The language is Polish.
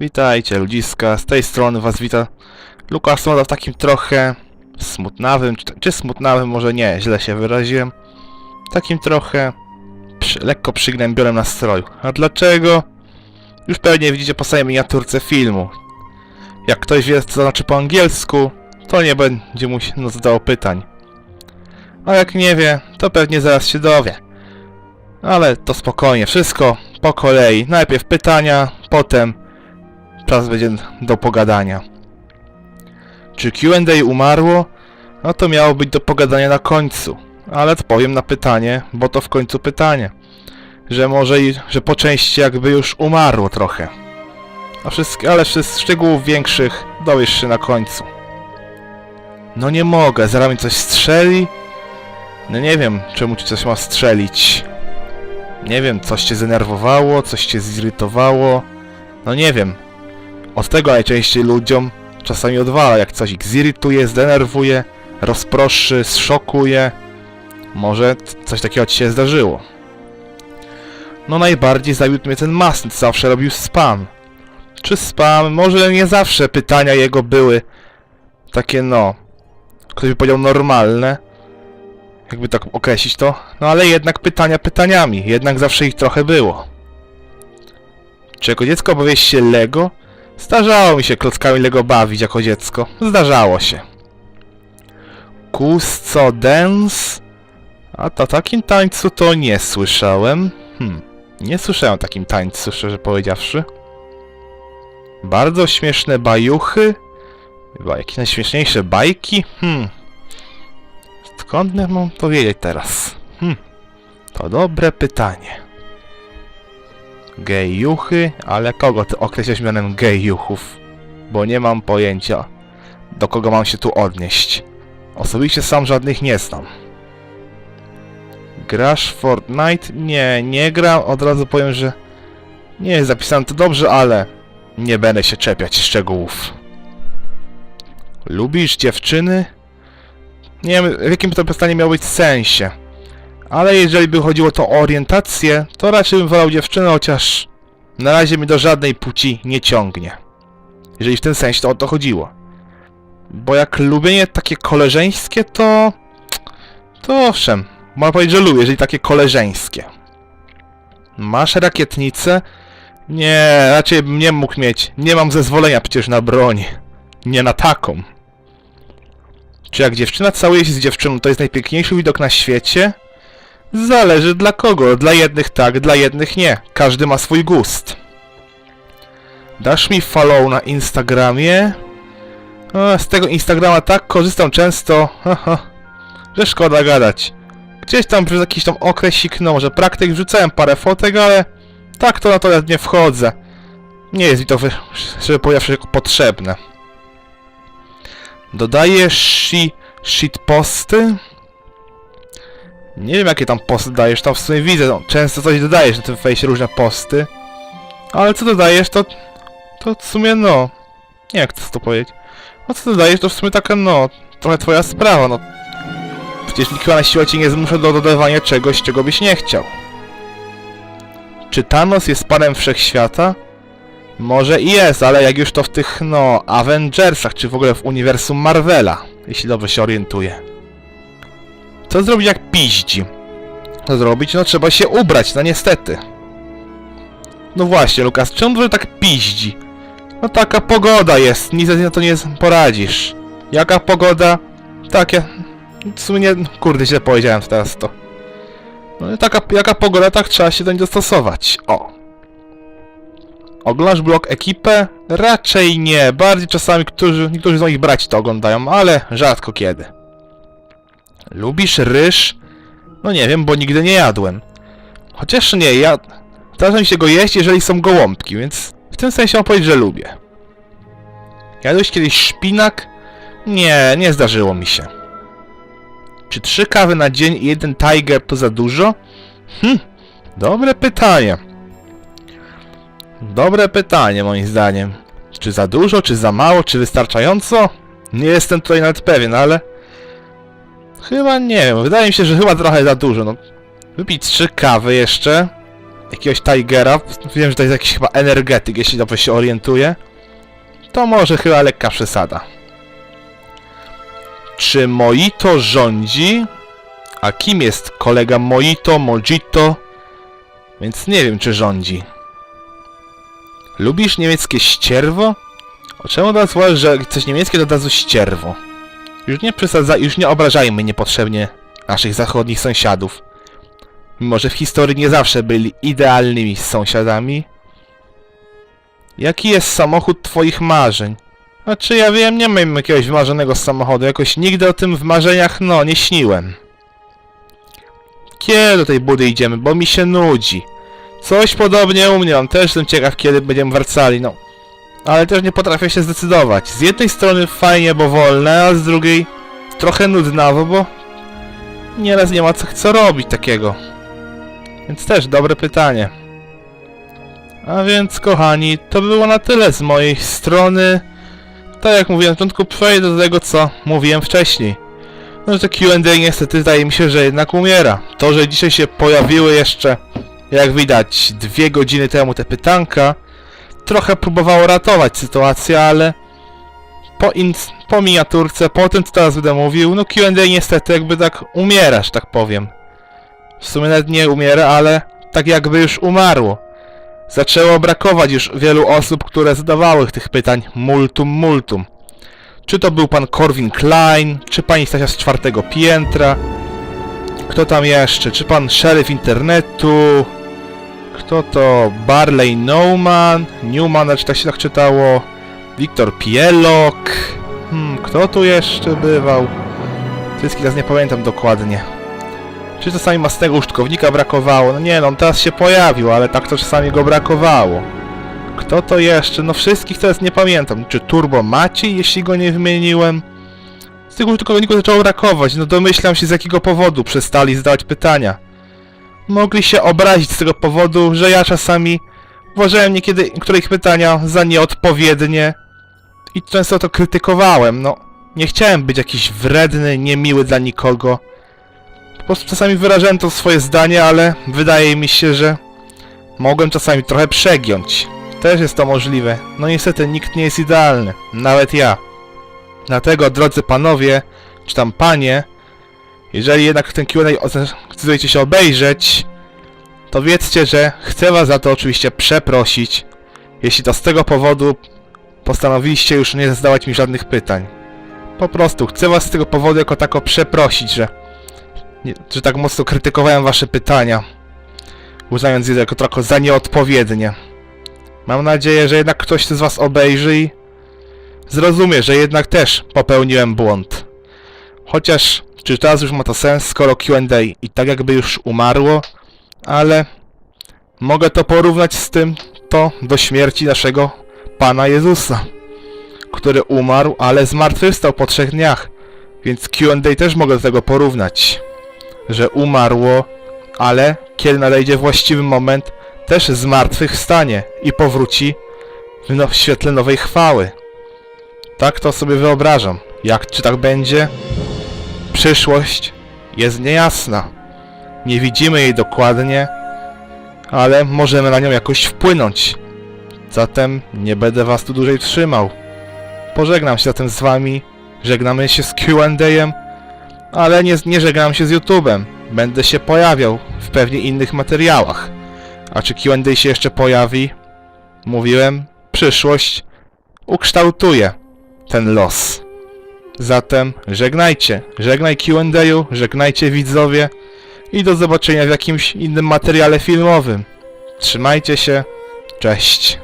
Witajcie ludziska, z tej strony was wita Lukas Moda w takim trochę smutnawym, czy, czy smutnawym, może nie, źle się wyraziłem. Takim trochę przy, lekko przygnębionym nastroju. A dlaczego? Już pewnie widzicie po samej miniaturce filmu. Jak ktoś wie co znaczy po angielsku, to nie będzie mu się no, zadało pytań. A jak nie wie, to pewnie zaraz się dowie. Ale to spokojnie, wszystko po kolei. Najpierw pytania, potem czas będzie do pogadania. Czy Q&A umarło? No to miało być do pogadania na końcu. Ale odpowiem na pytanie, bo to w końcu pytanie. Że może i, że po części jakby już umarło trochę. A wszystkie, ale z szczegółów większych dowiesz się na końcu. No nie mogę, zaraz mi coś strzeli? No nie wiem, czemu ci coś ma strzelić. Nie wiem, coś cię zdenerwowało, coś cię zirytowało. No nie wiem. Od tego najczęściej ludziom czasami odwala, jak coś ich zirytuje, zdenerwuje, rozproszy, zszokuje. Może coś takiego ci się zdarzyło. No najbardziej zawiódł mnie ten masny, co zawsze robił spam. Czy spam? Może nie zawsze pytania jego były takie no... Ktoś by powiedział normalne. Jakby tak określić to. No ale jednak pytania pytaniami. Jednak zawsze ich trochę było. Czy jako dziecko bawiłeś się Lego? Zdarzało mi się klockami Lego bawić jako dziecko. Zdarzało się. Kusto Dance? A to takim tańcu to nie słyszałem. Hmm. Nie słyszałem o takim tańcu, szczerze powiedziawszy. Bardzo śmieszne bajuchy? Chyba jakieś najśmieszniejsze bajki? Hmm. Skąd mam powiedzieć teraz? Hmm. To dobre pytanie. Gejuchy? Ale kogo ty określasz mianem gejuchów? Bo nie mam pojęcia, do kogo mam się tu odnieść. Osobiście sam żadnych nie znam. Grasz Fortnite? Nie, nie gram. Od razu powiem, że nie jest zapisane to dobrze, ale nie będę się czepiać szczegółów. Lubisz dziewczyny? Nie wiem, w jakim to pytanie miało być sensie. Ale jeżeli by chodziło to o orientację, to raczej bym wolał dziewczynę, chociaż na razie mi do żadnej płci nie ciągnie. Jeżeli w tym sensie to o to chodziło. Bo jak lubienie takie koleżeńskie, to... To owszem, można powiedzieć, że lubię, jeżeli takie koleżeńskie. Masz rakietnicę? Nie, raczej bym nie mógł mieć. Nie mam zezwolenia przecież na broń. Nie na taką. Czy jak dziewczyna całuje się z dziewczyną, to jest najpiękniejszy widok na świecie? Zależy dla kogo. Dla jednych tak, dla jednych nie. Każdy ma swój gust. Dasz mi follow na Instagramie? O, z tego Instagrama tak korzystam często, haha, że szkoda gadać. Gdzieś tam przez jakiś tam okresik, no może praktyk wrzucałem parę fotek, ale tak to na to nie wchodzę. Nie jest mi to, szczerze powiedziawszy, potrzebne. Dodajesz shi, shitposty? Nie wiem jakie tam posty dajesz, tam w sumie widzę, no, często coś dodajesz na tym fejsie, różne posty. Ale co dodajesz, to... To w sumie no... Nie jak to powiedzieć. No co dodajesz, to w sumie taka no... Trochę twoja sprawa, no. Przecież nikt na siłę cię nie zmusza do dodawania czegoś, czego byś nie chciał. Czy Thanos jest panem wszechświata? Może i jest, ale jak już to w tych, no, Avengersach, czy w ogóle w uniwersum Marvela, jeśli dobrze się orientuję. Co zrobić jak piździ? Co zrobić? No trzeba się ubrać, no niestety. No właśnie, Lukas, czemu tak piździ? No taka pogoda jest, nic na to nie poradzisz. Jaka pogoda? Takie... W sumie nie... Kurde, źle powiedziałem teraz to. No taka, jaka pogoda, tak trzeba się do niej dostosować. O. Oglądasz blog ekipę? Raczej nie. Bardziej czasami którzy, niektórzy z moich braci to oglądają, ale rzadko kiedy. Lubisz ryż? No nie wiem, bo nigdy nie jadłem. Chociaż nie, ja... Zdarza mi się go jeść, jeżeli są gołąbki, więc w tym sensie mam powiedzieć, że lubię. Jadłeś kiedyś szpinak? Nie, nie zdarzyło mi się. Czy trzy kawy na dzień i jeden tiger to za dużo? Hm, dobre pytanie. Dobre pytanie moim zdaniem. Czy za dużo, czy za mało, czy wystarczająco? Nie jestem tutaj nawet pewien, ale... Chyba nie wiem, wydaje mi się, że chyba trochę za dużo, no. Wypić trzy kawy jeszcze. jakiegoś Tigera. Wiem, że to jest jakiś chyba energetyk, jeśli dobrze się orientuję. To może chyba lekka przesada. Czy Moito rządzi? A kim jest kolega Moito, Mojito? Więc nie wiem, czy rządzi. Lubisz niemieckie ścierwo? O czemu uważasz, że coś niemieckie to od razu ścierwo? Już nie przesadza, już nie obrażajmy niepotrzebnie naszych zachodnich sąsiadów. Mimo, że w historii nie zawsze byli idealnymi sąsiadami. Jaki jest samochód twoich marzeń? Znaczy ja wiem, nie mam jakiegoś wymarzonego samochodu, jakoś nigdy o tym w marzeniach, no, nie śniłem. Kiedy do tej budy idziemy, bo mi się nudzi. Coś podobnie u mnie, mam też jestem ciekaw, kiedy będziemy wracali, no. Ale też nie potrafię się zdecydować. Z jednej strony fajnie, bo wolne, a z drugiej trochę nudnawo, bo nieraz nie ma co, co robić takiego. Więc też dobre pytanie. A więc, kochani, to było na tyle z mojej strony. Tak jak mówiłem na początku, przejdę do tego, co mówiłem wcześniej. No, że Q&A niestety zdaje mi się, że jednak umiera. To, że dzisiaj się pojawiły jeszcze, jak widać, dwie godziny temu te pytanka, trochę próbowało ratować sytuację, ale po, ins- po miniaturce, po tym, co teraz będę mówił, no Q&A niestety jakby tak umiera, że tak powiem. W sumie nawet nie umiera, ale tak jakby już umarło. Zaczęło brakować już wielu osób, które zadawały tych pytań multum multum. Czy to był pan Corwin Klein, czy pani Stasia z czwartego piętra, kto tam jeszcze, czy pan szeryf internetu, kto to Barley Newman, Newman, czy tak się tak czytało, Wiktor Pielok, hmm, kto tu jeszcze bywał? Wszystkich teraz nie pamiętam dokładnie. Czy czasami mastego użytkownika brakowało? No nie no, on teraz się pojawił, ale tak to czasami go brakowało. Kto to jeszcze? No wszystkich teraz nie pamiętam. Czy Turbo Maci, jeśli go nie wymieniłem? Z tych użytkowników zaczęło brakować, no domyślam się z jakiego powodu przestali zadawać pytania. Mogli się obrazić z tego powodu, że ja czasami uważałem niekiedy niektóre ich pytania za nieodpowiednie i często to krytykowałem, no. Nie chciałem być jakiś wredny, niemiły dla nikogo. Po prostu czasami wyrażałem to swoje zdanie, ale wydaje mi się, że mogłem czasami trochę przegiąć. Też jest to możliwe. No niestety nikt nie jest idealny, nawet ja. Dlatego, drodzy panowie, czy tam panie, jeżeli jednak ten Q&A zdecydujecie się obejrzeć, to wiedzcie, że chcę was za to oczywiście przeprosić, jeśli to z tego powodu postanowiliście już nie zadawać mi żadnych pytań. Po prostu chcę was z tego powodu jako tako przeprosić, że nie, że tak mocno krytykowałem wasze pytania, uznając je jako trochę za nieodpowiednie. Mam nadzieję, że jednak ktoś z was obejrzy i zrozumie, że jednak też popełniłem błąd. Chociaż, czy teraz już ma to sens, skoro Q&A i tak jakby już umarło, ale mogę to porównać z tym, to do śmierci naszego Pana Jezusa, który umarł, ale zmartwychwstał po trzech dniach, więc Q&A też mogę do tego porównać że umarło, ale kiedy nadejdzie właściwy moment, też zmartwychwstanie i powróci w, no, w świetle nowej chwały. Tak to sobie wyobrażam. Jak czy tak będzie? Przyszłość jest niejasna. Nie widzimy jej dokładnie, ale możemy na nią jakoś wpłynąć. Zatem nie będę was tu dłużej trzymał. Pożegnam się zatem z wami, żegnamy się z Q&A-em, ale nie, nie żegnam się z YouTube'em. Będę się pojawiał w pewnie innych materiałach. A czy Q&A się jeszcze pojawi? Mówiłem, przyszłość ukształtuje ten los. Zatem żegnajcie, żegnaj Q&A, żegnajcie widzowie i do zobaczenia w jakimś innym materiale filmowym. Trzymajcie się, cześć.